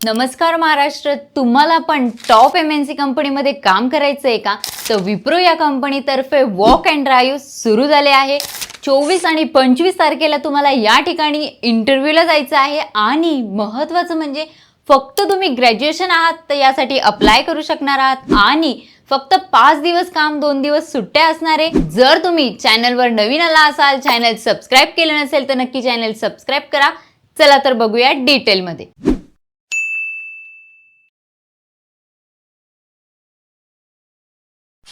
नमस्कार महाराष्ट्र. तुम्हाला पण टॉप एम एन सी कंपनीमध्ये काम करायचं आहे का? तर विप्रो या कंपनीतर्फे वॉक अँड ड्राईव्ह सुरू झाले आहे. चोवीस आणि पंचवीस तारखेला तुम्हाला या ठिकाणी इंटरव्ह्यूला जायचं आहे. आणि महत्त्वाचं म्हणजे फक्त तुम्ही ग्रॅज्युएशन आहात तर यासाठी अप्लाय करू शकणार आहात. आणि फक्त पाच दिवस काम दोन दिवस सुट्ट्या असणार आहे जर तुम्ही चॅनलवर नवीन आला असाल चॅनल सबस्क्राईब केलं नसेल तर नक्की चॅनल सबस्क्राईब करा. चला तर बघूया डिटेलमध्ये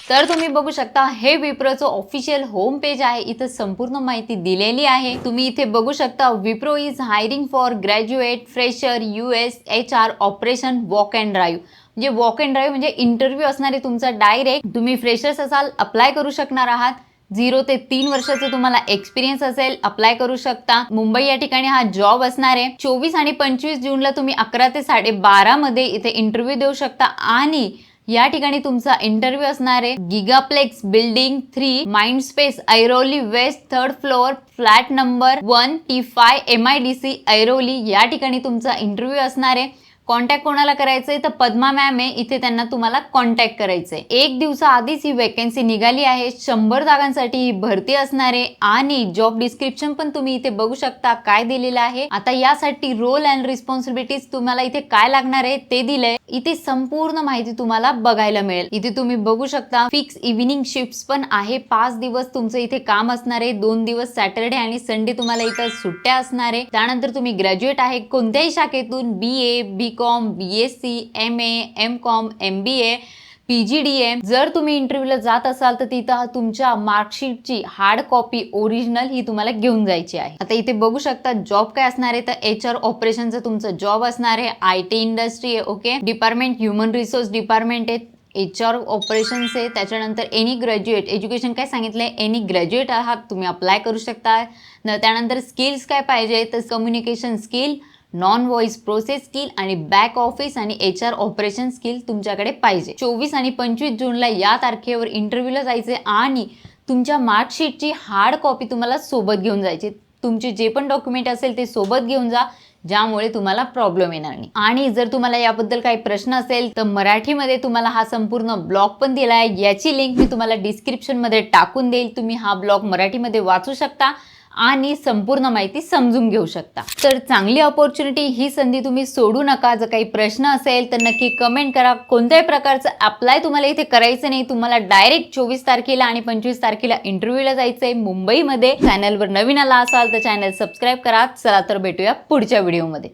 तर तुम्ही बघू शकता हे विप्रोचं ऑफिशियल होम पेज आहे. इथं संपूर्ण माहिती दिलेली आहे. तुम्ही इथे बघू शकता Wipro is hiring for graduate fresher U S H R operation walk and drive म्हणजे वॉक अँड ड्राईव्ह म्हणजे इंटरव्ह्यू असणारे तुमचा डायरेक्ट तुम्ही फ्रेशर्स असाल अप्लाय करू शकणार आहात. झिरो ते तीन वर्षाचं तुम्हाला एक्सपिरियन्स असेल अप्लाय करू शकता. मुंबई या ठिकाणी हा जॉब असणार आहे. चोवीस आणि पंचवीस जूनला तुम्ही अकरा ते साडेबारा मध्ये इथे इंटरव्ह्यू देऊ शकता. आणि या ठिकाणी तुमचा इंटरव्ह्यू असणार आहे. Gigaplex building three mind space Airoli west third floor flat number one T five M I D C Airoli या ठिकाणी तुमचा इंटरव्ह्यू असणार आहे. कॉन्टॅक्ट कोणाला करायचंय? तर पद्मा मॅम आहे. इथे त्यांना तुम्हाला कॉन्टॅक्ट करायचंय. एक दिवसा आधीच ही वेकन्सी निघाली आहे. शंभर जागांसाठी ही भरती असणार आहे. आणि जॉब डिस्क्रिप्शन पण तुम्ही इथे बघू शकता काय दिलेलं आहे. आता यासाठी रोल अँड रिस्पॉन्सिबिलिटीज तुम्हाला इथे काय लागणार आहे ते दिलंय. इथे संपूर्ण माहिती तुम्हाला बघायला मिळेल. इथे तुम्ही बघू शकता फिक्स इव्हिनिंग शिफ्ट पण आहे. पाच दिवस तुमचं इथे काम असणार आहे. दोन दिवस सॅटरडे आणि संडे तुम्हाला इथं सुट्ट्या असणार आहे. त्यानंतर तुम्ही ग्रॅज्युएट आहे. कोणत्याही शाखेतून B A B com B S C M A M com M B A P G D M जर तुम्ही इंटरव्ह्यूला जात असाल तर तिथं तुमच्या मार्कशीटची हार्ड कॉपी ओरिजिनल ही तुम्हाला घेऊन जायची आहे. आता इथे बघू शकता जॉब काय असणार आहे? तर एच आर ऑपरेशनचं तुमचं जॉब असणार आहे. आय टी इंडस्ट्री आहे okay department human resource department आहे. एच आर ऑपरेशन्स आहे. त्याच्यानंतर एनी ग्रॅज्युएट एज्युकेशन काय सांगितलंय? एनी ग्रॅज्युएट आहात तुम्ही अप्लाय करू शकता. त्यानंतर स्किल्स काय पाहिजे? तर communication skill non voice process skill आणि बॅक ऑफिस आणि एच आर ऑपरेशन स्किल तुमच्याकडे पाहिजे. चोवीस आणि पंचवीस जूनला या तारखेवर इंटरव्ह्यूला जायचे आणि तुमच्या मार्कशीटची हार्ड कॉपी तुम्हाला सोबत घेऊन जायची. तुमचे जे पण डॉक्युमेंट असेल ते सोबत घेऊन जा ज्यामुळे तुम्हाला प्रॉब्लेम येणार नाही. आणि जर तुम्हाला याबद्दल काही प्रश्न असेल तर मराठीमध्ये तुम्हाला हा संपूर्ण ब्लॉग पण दिला आहे याची लिंक मी तुम्हाला डिस्क्रिप्शनमध्ये टाकून देईल. तुम्ही हा ब्लॉग मराठीमध्ये वाचू शकता. आणि संपूर्ण माहिती समजून घेऊ शकता. तर चांगली ऑपॉर्च्युनिटी ही संधी तुम्ही सोडू नका. जर काही प्रश्न असेल तर नक्की कमेंट करा. कोणत्याही प्रकारचं अप्लाय तुम्हाला इथे करायचं नाही. तुम्हाला डायरेक्ट चोवीस तारखेला आणि पंचवीस तारखेला इंटरव्ह्यूला जायचंय मुंबईमध्ये. चॅनलवर नवीन आला असाल तर चॅनल सबस्क्राईब करा. चला तर भेटूया पुढच्या व्हिडिओमध्ये